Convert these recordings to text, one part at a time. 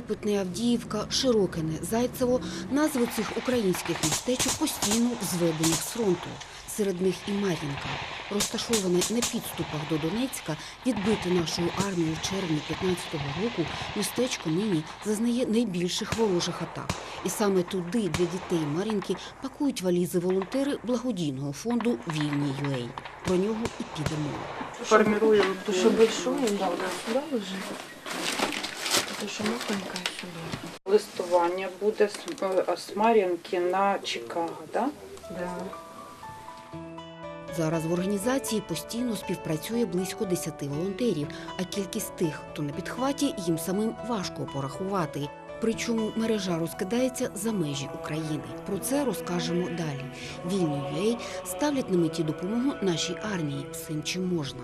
Опитне Авдіївка, Широкине, Зайцево – назви цих українських містечок постійно зведені з фронту. Серед них і Мар'їнка. Розташоване на підступах до Донецька, відбите нашою армією в червні 15-го року, містечко нині зазнає найбільших ворожих атак. І саме туди для дітей Мар'їнки пакують валізи волонтери благодійного фонду «Вільні ЮЕЙ». Про нього і піде мова. формируем То, что большое, да, сюда что маленькое, листування буде з, е, на Чикаго, да? Да. Зараз в організації постійно співпрацює близько 10 волонтерів, а кількість тих, хто на підхваті, їм самим важко порахувати. Причому мережа розкидається за межі України. Про це розкажемо далі. Вільні UA ставлять на меті допомогу нашій армії всім, чим можна.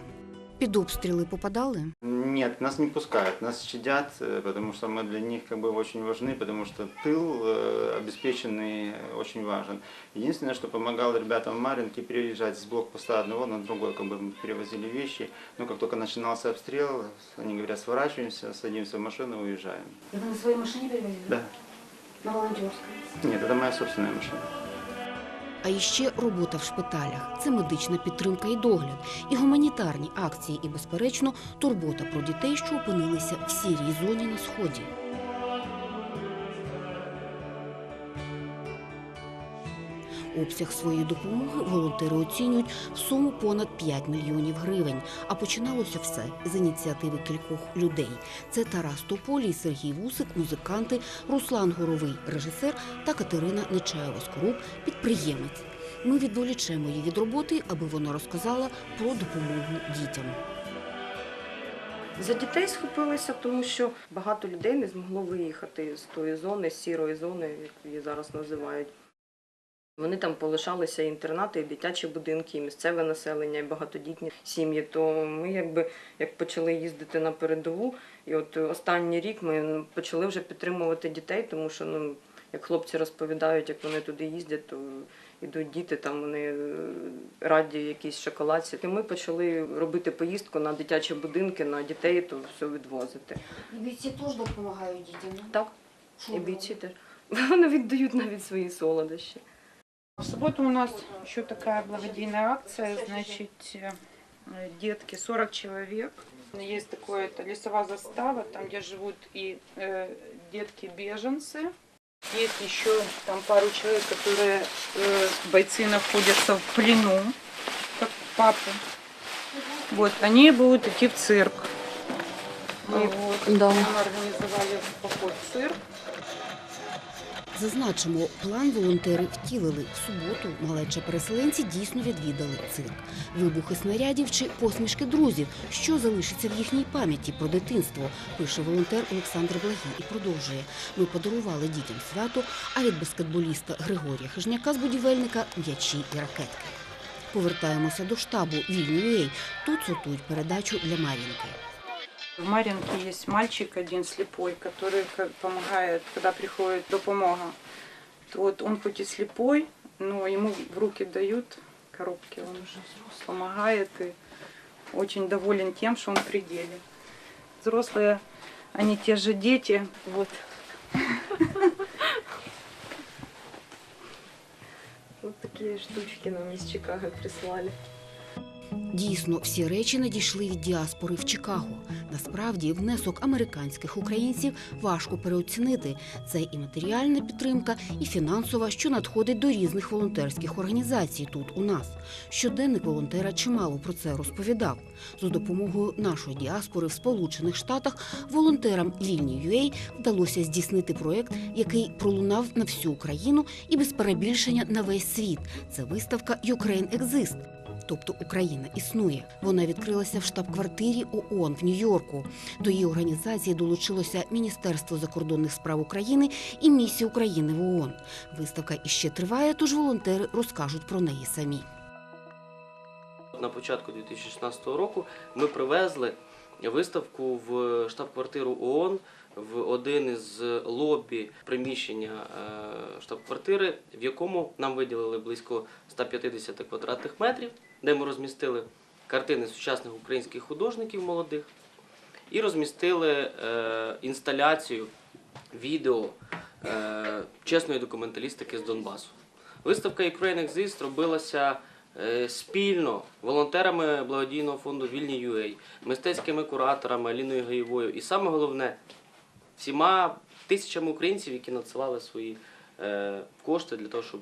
Під обстріли попадали? Нет, нас не пускают, нас щадят, э, потому что мы для них как бы очень важны, потому что тыл э, обеспеченный э, очень важен. Единственное, что помогало ребятам в Маринке переезжать с блокпоста одного на другой, как бы мы перевозили вещи. Но как только начинался обстрел, они говорят, сворачиваемся, садимся в машину и уезжаем. І ви на своїй машині перевезли? Да. На волонтерській? Нет, это моя собственная машина. А іще робота в шпиталях це медична підтримка і догляд, і гуманітарні акції, і, безперечно, турбота про дітей, що опинилися в сірій зоні на сході. Обсяг своєї допомоги волонтери оцінюють в суму понад 5 мільйонів гривень. А починалося все з ініціативи кількох людей. Це Тарас Тополій, Сергій Вусик, музиканти, Руслан Горовий, режисер та Катерина Нечаєва Скоруп, підприємець. Ми відволічемо її від роботи, аби вона розказала про допомогу дітям. За дітей схопилися, тому що багато людей не змогло виїхати з тої зони, сірої зони, як її зараз називають. Вони там полишалися і інтернати, і дитячі будинки, і місцеве населення, і багатодітні сім'ї. То ми, якби як почали їздити на передову, і от останній рік ми почали вже підтримувати дітей, тому що ну як хлопці розповідають, як вони туди їздять, то ідуть діти, там вони е, раді якісь шоколадці. І ми почали робити поїздку на дитячі будинки, на дітей, то все відвозити. І Бійці теж допомагають дітям. Так, і бійці теж. Вони віддають навіть свої солодощі. В субботу у нас еще такая благодійная акция, значит, э, детки, 40 человек. Есть такое, это лесовая застава, там, где живут и э, детки-беженцы. Есть еще там пару человек, которые э, бойцы находятся в плену, как папы. Вот, они будут идти в цирк. Мы вот, Да. организовали поход в цирк. Зазначимо, план волонтери втілили. В суботу малеча переселенці дійсно відвідали цирк. Вибухи снарядів чи посмішки друзів, що залишиться в їхній пам'яті про дитинство, пише волонтер Олександр Благій і продовжує. Ми подарували дітям свято, а від баскетболіста Григорія Хижняка з будівельника м'ячі і ракетки. Повертаємося до штабу «Вільні.UA». Тут сортують передачу для Мар'їнки. В Маринке есть мальчик один слепой, который помогает, когда приходит допомога. Вот он хоть и слепой, но ему в руки дают коробки, он уже помогает и очень доволен тем, что он в пределе. Взрослые, они те же дети. Вот. Вот такие штучки нам из Чикаго прислали. Дійсно, всі речі надійшли від діаспори в Чикаго. Насправді, внесок американських українців важко переоцінити. Це і матеріальна підтримка, і фінансова, що надходить до різних волонтерських організацій тут у нас. Щоденник волонтера чимало про це розповідав. За допомогою нашої діаспори в Сполучених Штатах волонтерам Вільні UA вдалося здійснити проект, який пролунав на всю Україну і без перебільшення на весь світ. Це виставка Ukraine Exist. Тобто Україна існує. Вона відкрилася в штаб-квартирі ООН в Нью-Йорку. До її організації долучилося Міністерство закордонних справ України і місія України в ООН. Виставка іще триває, тож волонтери розкажуть про неї самі. На початку 2016 року ми привезли виставку в штаб-квартиру ООН в один із лобі приміщення е, штаб-квартири, в якому нам виділили близько 150 квадратних метрів, де ми розмістили картини сучасних українських художників молодих і розмістили е, інсталяцію відео е, чесної документалістики з Донбасу. Виставка Ukraine Exist робилася спільно волонтерами благодійного фонду Вільні UA, мистецькими кураторами Аліною Гаєвою і саме головне всіма тисячами українців, які надсилали свої е, кошти для того, щоб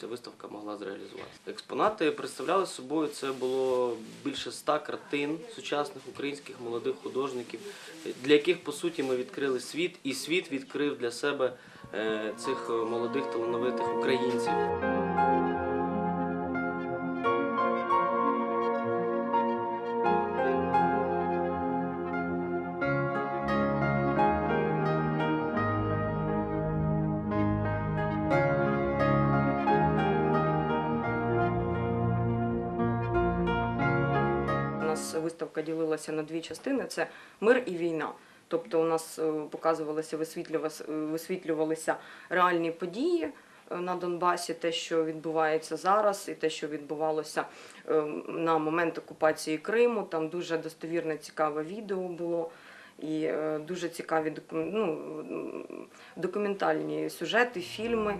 ця виставка могла зреалізуватися. Експонати представляли собою це було більше ста картин сучасних українських молодих художників, для яких по суті ми відкрили світ, і світ відкрив для себе е, цих е, молодих талановитих українців. Ділилася на дві частини: це мир і війна. Тобто у нас е, показувалися, висвітлювалися, висвітлювалися реальні події е, на Донбасі, те, що відбувається зараз, і те, що відбувалося е, на момент окупації Криму. Там дуже достовірне, цікаве відео було. І е, дуже цікаві ну, документальні сюжети, фільми.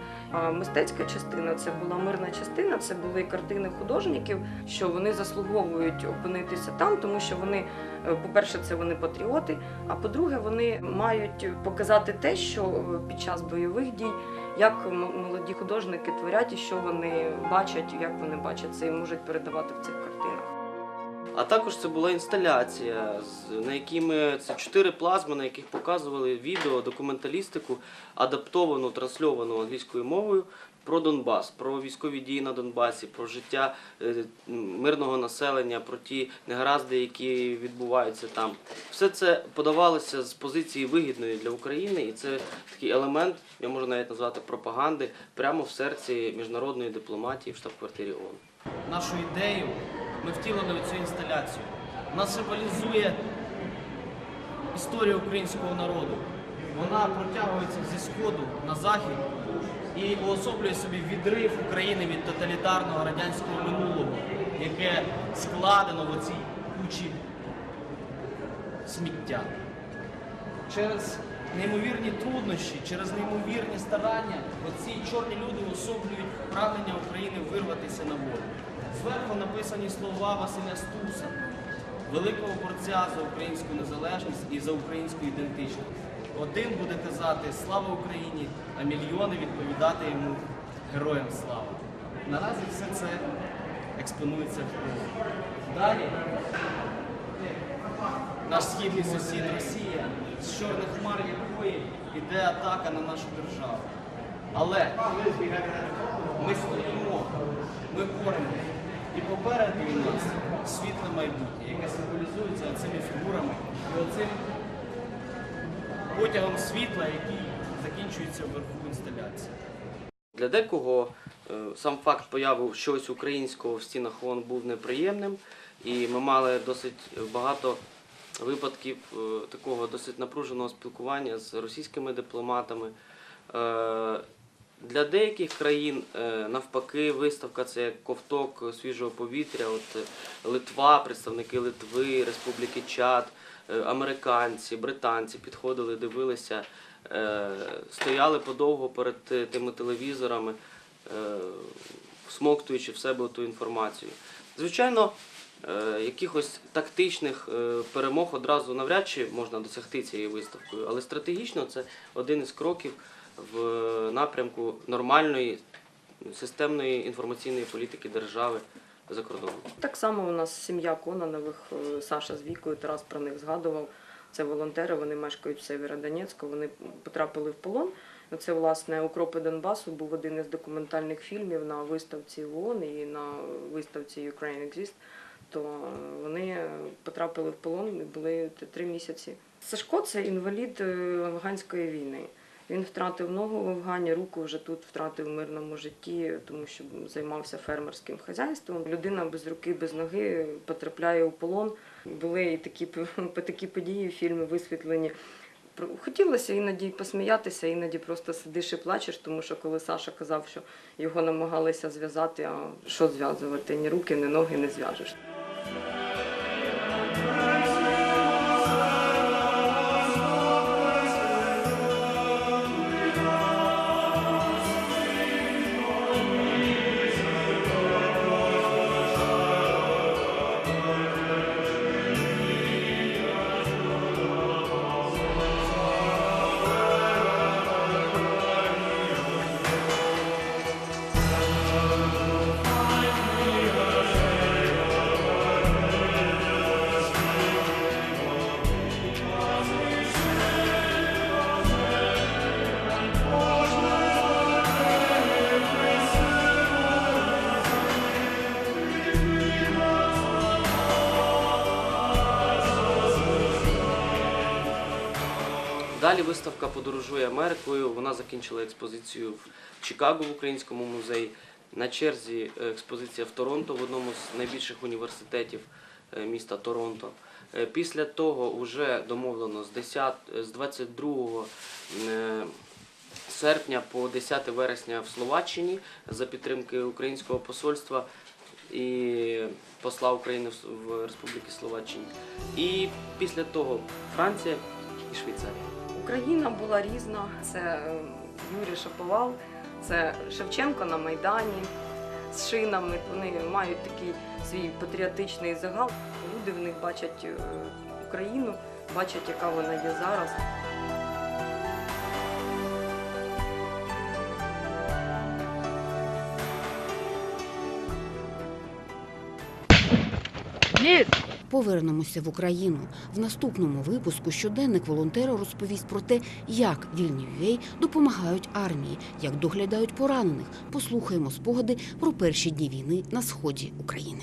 Мистецька частина це була мирна частина, це були картини художників, що вони заслуговують опинитися там, тому що вони, е, по-перше, це вони патріоти. А по-друге, вони мають показати те, що е, під час бойових дій, як молоді художники творять і що вони бачать, як вони бачать це і можуть передавати в цих картинах. А також це була інсталяція, на якій ми це чотири плазми, на яких показували відео, документалістику, адаптовану, трансльовану англійською мовою про Донбас, про військові дії на Донбасі, про життя е, мирного населення, про ті негаразди, які відбуваються там. Все це подавалося з позиції вигідної для України, і це такий елемент, я можу навіть назвати пропаганди, прямо в серці міжнародної дипломатії в штаб-квартирі ООН. нашу ідею ми втілили цю інсталяцію. Вона символізує історію українського народу. Вона протягується зі сходу на захід і уособлює собі відрив України від тоталітарного радянського минулого, яке складено в оцій кучі сміття. Через неймовірні труднощі, через неймовірні старання, оці чорні люди уособлюють прагнення України вирватися на волю. Зверху написані слова Василя Стуса, великого борця за українську незалежність і за українську ідентичність. Один буде казати Слава Україні, а мільйони відповідати йому Героям слава. Наразі все це експонується в Києві. Далі наш східний сусід Росія, з чорних хмар якої йде атака на нашу державу. Але ми стоїмо, ми боремося. І попереду у нас світле майбутнє, яке символізується цими фігурами і оцим потягом світла, який закінчується вверху інсталяції. Для декого е, сам факт появи щось українського в стінах ООН був неприємним, і ми мали досить багато випадків е, такого досить напруженого спілкування з російськими дипломатами. Для деяких країн е, навпаки виставка це як ковток свіжого повітря. От е, Литва, представники Литви, Республіки Чад, е, американці, британці підходили, дивилися, стояли подовго перед тими телевізорами, всмоктуючи в себе ту інформацію. Звичайно, якихось тактичних перемог одразу навряд чи можна досягти цією виставкою, але стратегічно це один із кроків в напрямку нормальної системної інформаційної політики держави за кордоном. Так само у нас сім'я Кононових, е, Саша з Вікою, Тарас про них згадував. Це волонтери, вони мешкають в Северодонецьку, вони потрапили в полон. Це, власне, Укропи Донбасу був один із документальних фільмів на виставці ООН і на виставці Ukraine Exist. То е, вони потрапили в полон і були три місяці. Сашко це інвалід е, афганської війни. Він втратив ногу в Афгані, руку вже тут втратив в мирному житті, тому що займався фермерським хазяйством. Людина без руки, без ноги потрапляє у полон. Були і такі, такі події, фільми висвітлені. Хотілося іноді посміятися, іноді просто сидиш і плачеш, тому що коли Саша казав, що його намагалися зв'язати, а що зв'язувати? Ні руки, ні ноги не зв'яжеш. Далі виставка подорожує Америкою. Вона закінчила експозицію в Чикаго в Українському музеї. На черзі е, експозиція в Торонто в одному з найбільших університетів е, міста Торонто. Е, Після того вже домовлено з 10, з 22 е, серпня по 10 вересня в Словаччині за підтримки українського посольства і посла України в Республіки Словаччині. І після того Франція і Швейцарія. Україна була різна. Це е, Юрій Шаповал, це Шевченко на Майдані з шинами. Вони мають такий свій патріотичний загал. Люди в них бачать е, Україну, бачать, яка вона є зараз. Повернемося в Україну. В наступному випуску щоденник волонтера розповість про те, як вільні UA допомагають армії, як доглядають поранених. Послухаємо спогади про перші дні війни на сході України.